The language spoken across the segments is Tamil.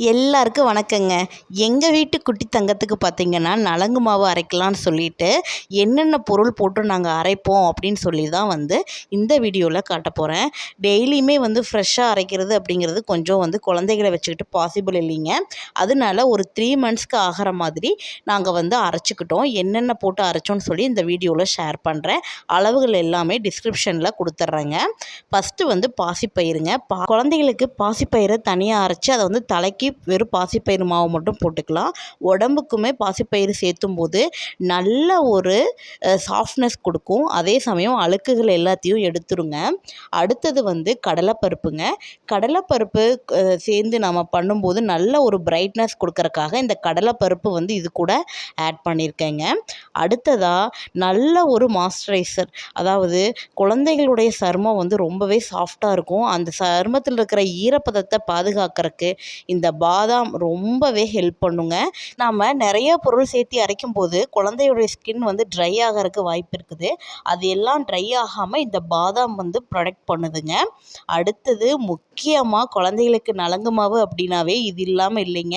எல்லாருக்கும் வணக்கங்க. எங்கள் வீட்டு குட்டி தங்கத்துக்கு பார்த்திங்கன்னா நலங்கு மாவு அரைக்கலான்னு சொல்லிட்டு என்னென்ன பொருள் போட்டு நாங்கள் அரைப்போம் அப்படின்னு சொல்லி தான் வந்து இந்த வீடியோவில் காட்ட போகிறேன் டெய்லியுமே வந்து ஃப்ரெஷ்ஷாக அரைக்கிறது அப்படிங்கிறது கொஞ்சம் வந்து குழந்தைகளை வச்சுக்கிட்டு பாசிபிள் இல்லைங்க. அதனால ஒரு த்ரீ மந்த்ஸ்க்கு ஆகிற மாதிரி நாங்கள் வந்து அரைச்சிக்கிட்டோம். என்னென்ன போட்டு அரைச்சோன்னு சொல்லி இந்த வீடியோவில் ஷேர் பண்ணுறேன் அளவுகள் எல்லாமே டிஸ்கிரிப்ஷனில் கொடுத்துட்றேங்க. ஃபஸ்ட்டு வந்து பாசிப்பயிருங்க. பா குழந்தைகளுக்கு பாசிப்பயிரை தனியாக அரைச்சி அதை வந்து தலைக்கு இன்றைக்கி வெறும் பாசிப்பயிறு மாவு மட்டும் போட்டுக்கலாம். உடம்புக்குமே பாசிப்பயிறு சேர்த்தும் போது நல்ல ஒரு சாஃப்ட்னஸ் கொடுக்கும். அதே சமயம் அழுக்குகள் எல்லாத்தையும் எடுத்துருங்க. அடுத்தது வந்து கடலைப்பருப்புங்க. கடலைப்பருப்பு சேர்ந்து நம்ம பண்ணும்போது நல்ல ஒரு பிரைட்னஸ் கொடுக்கறக்காக இந்த கடலைப்பருப்பு வந்து இது கூட ஆட் பண்ணியிருக்கேங்க அடுத்ததாக நல்ல ஒரு மாய்ஸ்சரைசர் அதாவது குழந்தைகளுடைய சருமம் வந்து ரொம்பவே சாஃப்டாக இருக்கும். அந்த சருமத்தில் இருக்கிற ஈரப்பதத்தை பாதுகாக்கிறதுக்கு இந்த பாதாம் ரொம்பவே ஹெல்ப் பண்ணுங்க. நாம் நிறைய பொருள் சேர்த்து அரைக்கும் போது குழந்தையுடைய ஸ்கின் வந்து ட்ரை ஆகிறதுக்கு வாய்ப்பு இருக்குது. அது எல்லாம் ட்ரை ஆகாமல் இந்த பாதாம் வந்து ப்ரொடெக்ட் பண்ணுதுங்க. அடுத்தது முக்கியமாக குழந்தைகளுக்கு நலங்கு மாவு அப்படின்னாவே இது இல்லாமல் இல்லைங்க.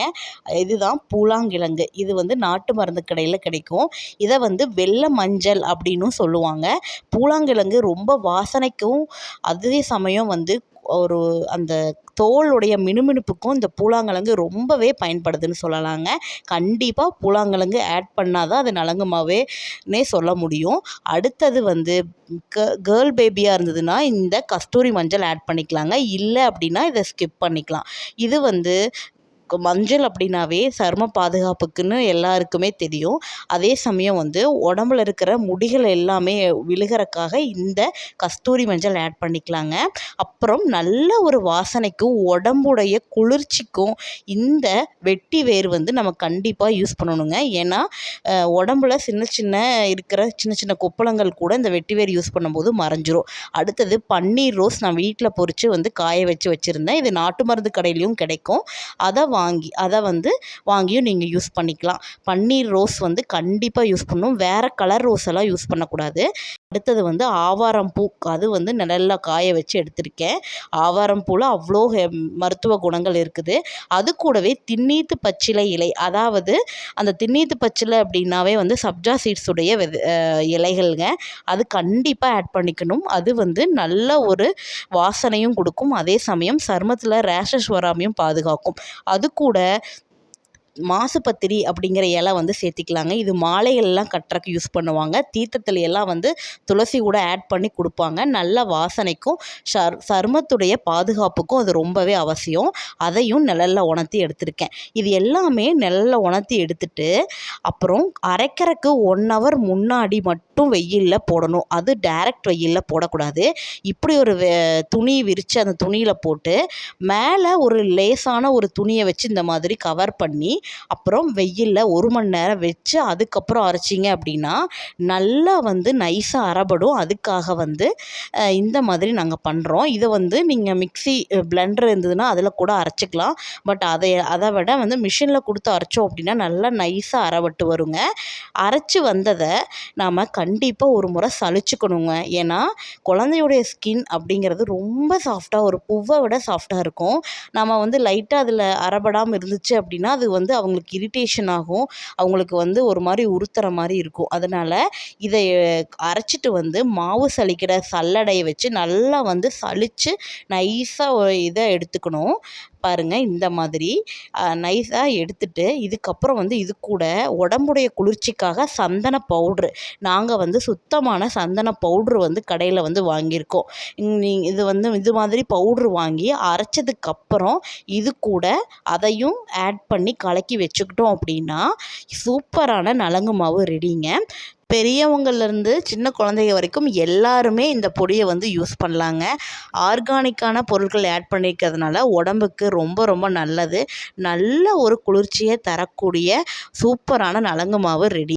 இதுதான் பூலாங்கிழங்கு. இது வந்து நாட்டு மருந்து கடையில் கிடைக்கும். இதை வந்து வெள்ளை மஞ்சள் அப்படின்னும் சொல்லுவாங்க. பூலாங்கிழங்கு ரொம்ப வாசனைக்கும் அதே சமயம் வந்து ஒரு அந்த தோலுடைய மினுமினுப்புக்கும் இந்த பூலாங்கிழங்கு ரொம்பவே பயன்படுதுன்னு சொல்லலாங்க. கண்டிப்பாக பூலாங்கிழங்கு ஆட் பண்ணால் தான் அது நலங்கு மாவேனே சொல்ல முடியும். அடுத்தது வந்து க கேர்ள் பேபியாக இருந்ததுன்னா இந்த கஸ்தூரி மஞ்சள் ஆட் பண்ணிக்கலாங்க. இல்லை அப்படின்னா இதை ஸ்கிப் பண்ணிக்கலாம். இது வந்து மஞ்சள் அப்படின்னாவே சரும பாதுகாப்புக்குன்னு எல்லாருக்குமே தெரியும். அதே சமயம் வந்து உடம்புல இருக்கிற முடிகள் எல்லாமே விழுகிறக்காக இந்த கஸ்தூரி மஞ்சள் ஆட் பண்ணிக்கலாங்க. அப்புறம் நல்ல ஒரு வாசனைக்கும் உடம்புடைய குளிர்ச்சிக்கும் இந்த வெட்டி வேர் வந்து நம்ம கண்டிப்பாக யூஸ் பண்ணணுங்க. ஏன்னா உடம்புல சின்ன சின்ன இருக்கிற சின்ன சின்ன கொப்பளங்கள் கூட இந்த வெட்டி வேர் யூஸ் பண்ணும்போது மறைஞ்சிரும். அடுத்தது பன்னீர் ரோஸ் நான் வீட்டில் பொறிச்சு வந்து காய வச்சு வச்சுருந்தேன். இது நாட்டு மருந்து கடையிலையும் கிடைக்கும். அதை வாங்கி அதை வந்து வாங்கியும் நீங்கள் யூஸ் பண்ணிக்கலாம். பன்னீர் ரோஸ் வந்து கண்டிப்பாக யூஸ் பண்ணணும். வேறு கலர் ரோஸ் எல்லாம் யூஸ் பண்ணக்கூடாது. அடுத்தது வந்து ஆவாரம் பூ அது வந்து நல்லா காய வச்சு எடுத்திருக்கேன். ஆவாரம் பூவில் அவ்வளோ மருத்துவ குணங்கள் இருக்குது. அது கூடவே திண்ணீத்து பச்சிலை இலை அதாவது அந்த திண்ணீத்து பச்சிலை அப்படின்னாவே வந்து சப்ஜா சீட்ஸுடைய இலைகள்ங்க. அது கண்டிப்பாக ஆட் பண்ணிக்கணும். அது வந்து நல்ல ஒரு வாசனையும் கொடுக்கும். அதே சமயம் சருமத்தில் ரேஷஸ் வராமையும் பாதுகாக்கும். அது கூட மாசுபத்திரி அப்படிங்கிற இலை வந்து சேர்த்திக்கலாங்க. இது மாலைகள்லாம் கட்டுறக்கு யூஸ் பண்ணுவாங்க. தீர்த்தத்தில் எல்லாம் வந்து துளசி கூட ஆட் பண்ணி கொடுப்பாங்க. நல்ல வாசனைக்கும் சர் சருமத்துடைய பாதுகாப்புக்கும் அது ரொம்பவே அவசியம். அதையும் நிழலில் உணர்த்தி எடுத்திருக்கேன். இது எல்லாமே நிழலில் உணர்த்தி எடுத்துட்டு அப்புறம் அரைக்கிறக்கு ஒன் ஹவர் முன்னாடி மட்டும் வெயிலில் போடணும். அது டேரக்ட் வெயிலில் போடக்கூடாது. இப்படி ஒரு துணி விரித்து அந்த துணியில் போட்டு மேலே ஒரு லேசான ஒரு துணியை வச்சு இந்த மாதிரி கவர் பண்ணி அப்புறம் வெயிலில் ஒரு மணி நேரம் வச்சு அதுக்கப்புறம் அரைச்சிங்க அப்படின்னா நல்லா வந்து நைஸாக அரைபடும். அதுக்காக வந்து இந்த மாதிரி நாங்கள் பண்ணுறோம் இதை வந்து நீங்கள் மிக்ஸி பிளெண்டர் இருந்ததுன்னா அதில் கூட அரைச்சிக்கலாம். பட் அதை அதை விட வந்து மிஷினில் கொடுத்து அரைச்சோம் அப்படின்னா நல்லா நைஸாக அரைபட்டு வருங்க. அரைச்சி வந்ததை நாம் கண்டிப்பாக ஒரு முறை சளிச்சுக்கணுங்க ஏன்னா குழந்தையுடைய ஸ்கின் அப்படிங்கிறது ரொம்ப சாஃப்டாக ஒரு பூவை விட சாஃப்டாக இருக்கும். நம்ம வந்து லைட்டாக அதில் அரைபடாமல் இருந்துச்சு அப்படின்னா அது வந்து அவங்களுக்கு இரிட்டேஷன் ஆகும். அவங்களுக்கு வந்து ஒரு மாதிரி உறுத்துற மாதிரி இருக்கும். அதனால் இதை அரைச்சிட்டு வந்து மாவு சலிக்கிற சல்லடையை வச்சு நல்லா வந்து சலித்து நைஸாக இதை எடுத்துக்கணும். பாருங்கள் இந்த மாதிரி நைஸாக எடுத்துட்டு இதுக்கப்புறம் வந்து இது கூட உடம்புடைய குளிர்ச்சிக்காக சந்தன பவுட்ரு நாங்கள் வந்து சுத்தமான சந்தன பவுட்ரு வந்து கடையில் வந்து வாங்கியிருக்கோம். இது வந்து இது மாதிரி பவுட்ரு வாங்கி அரைச்சதுக்கப்புறம் இது கூட அதையும் ஆட் பண்ணி கலக்கி வச்சுக்கிட்டோம் அப்படின்னா சூப்பரான நலங்கு மாவு ரெடிங்க பெரியவங்கள்லேருந்து சின்ன குழந்தைங்க வரைக்கும் எல்லாருமே இந்த பொடியை வந்து யூஸ் பண்ணலாங்க. ஆர்கானிக்கான பொருட்கள் ஆட் பண்ணியிருக்கிறதுனால உடம்புக்கு ரொம்ப ரொம்ப நல்லது. நல்ல ஒரு குளிர்ச்சியை தரக்கூடிய சூப்பரான நலங்கு மாவு ரெடி